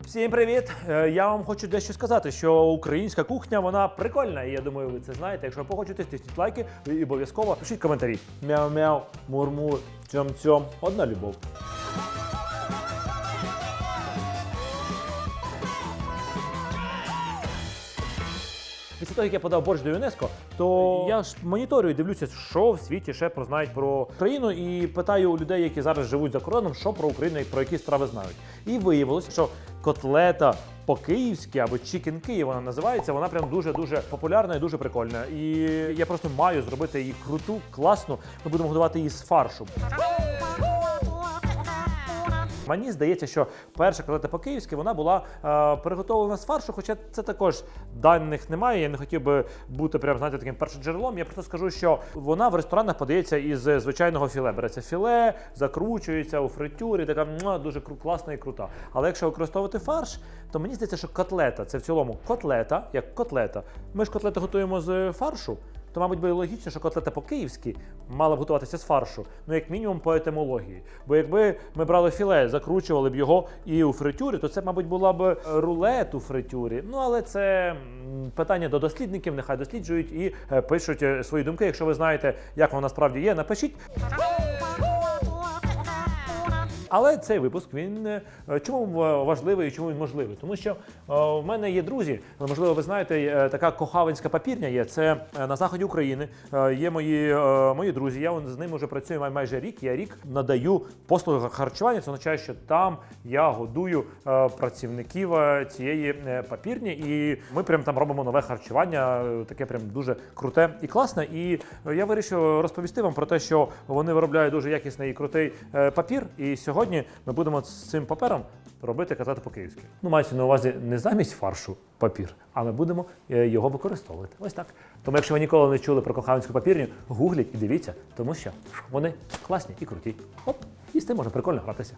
Всім привіт! Е, Я вам хочу дещо сказати, що українська кухня вона прикольна, і я думаю, ви це знаєте. Якщо ви погоджуєтесь, тисніть лайки і обов'язково пишіть коментарі. Мяу-мяу, мур-мур, цьом-цьом, одна любов. Після того, як я подав борщ до ЮНЕСКО, то я ж моніторю і дивлюся, що в світі ще про знають про Україну, і питаю у людей, які зараз живуть за кордоном, що про Україну і про які страви знають. І виявилося, що котлета по-київськи або Чікен Київ вона називається. Вона прям дуже дуже популярна і дуже прикольна. І я просто маю зробити її круту, класну. Ми будемо готувати її з фаршу. Мені здається, що перша котлета по-київськи вона була е, приготовлена з фаршу, хоча це також даних немає. Я не хотів би бути прям знаєте таким першоджерелом. Я просто скажу, що вона в ресторанах подається із звичайного філе. Береться філе, закручується у фритюрі, така муа, дуже класна і крута. Але якщо використовувати фарш, то мені здається, що котлета це в цілому котлета, як котлета. Ми ж котлети готуємо з фаршу. То, мабуть, би логічно, що котлета по-київськи мала б готуватися з фаршу, ну як мінімум по етимології. Бо якби ми брали філе, закручували б його і у фритюрі, то це, мабуть, була б рулет у фритюрі. Ну але це питання до дослідників, нехай досліджують і е, пишуть е, свої думки. Якщо ви знаєте, як воно насправді є, напишіть. Але цей випуск він е, чому важливий і чому він можливий? Тому що е, в мене є друзі, можливо, ви знаєте, е, така кохавинська папірня є. Це е, на заході України. Е, Є мої, е, мої друзі. Я з ними вже працюю майже рік. Я рік надаю послуги харчування. Це означає, що там я годую е, працівників е, цієї е, папірні, і ми прям там робимо нове харчування, е, таке прям дуже круте і класне. І е, я вирішив розповісти вам про те, що вони виробляють дуже якісний і крутий е, папір. І сьогодні ми будемо з цим папером робити казати по-київськи. Ну, мається на увазі не замість фаршу папір, а ми будемо е, його використовувати. Ось так. Тому, якщо ви ніколи не чули про кохавинську папірню, гугліть і дивіться, тому що вони класні і круті. Оп, і з тим можна прикольно гратися.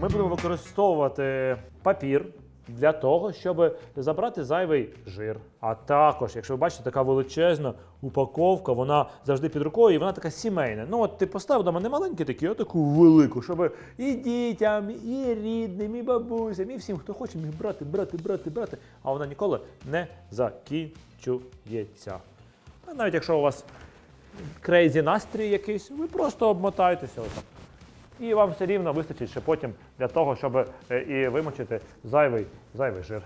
Ми будемо використовувати папір для того, щоб забрати зайвий жир. А також, якщо ви бачите, така величезна упаковка, вона завжди під рукою, і вона така сімейна. Ну, от ти поставив до мене маленькі такі, а таку велику, щоб і дітям, і рідним, і бабусям, і всім, хто хоче, міг брати, брати, брати, брати. А вона ніколи не закінчується. А навіть якщо у вас крейзі настрій якийсь, ви просто обмотаєтеся отак. І вам все рівно вистачить ще потім для того, щоб е, і вимочити зайвий, зайвий жир.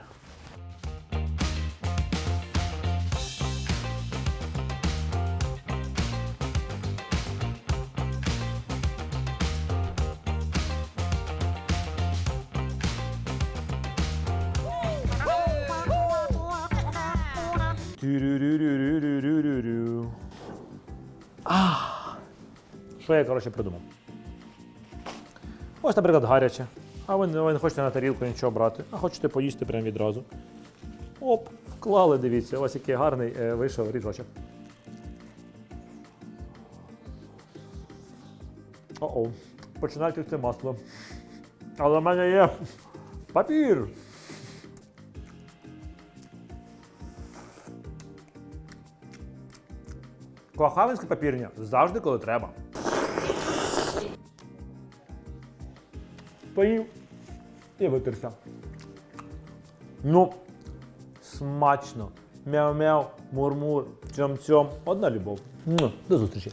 Що я, коротше, придумав? Ось, наприклад, гаряче. А ви, не- ви не хочете на тарілку нічого брати, а хочете поїсти прямо відразу. Оп, вклали, дивіться, ось який гарний е, вийшов ріжочок. О-о, починає текти масло. Але в мене є папір. Кохавинська папірня завжди, коли треба. Поїв і витерся. Ну, смачно. Мяу-мяу, мур-мур, цьом-цьом. Одна любов. До зустрічі.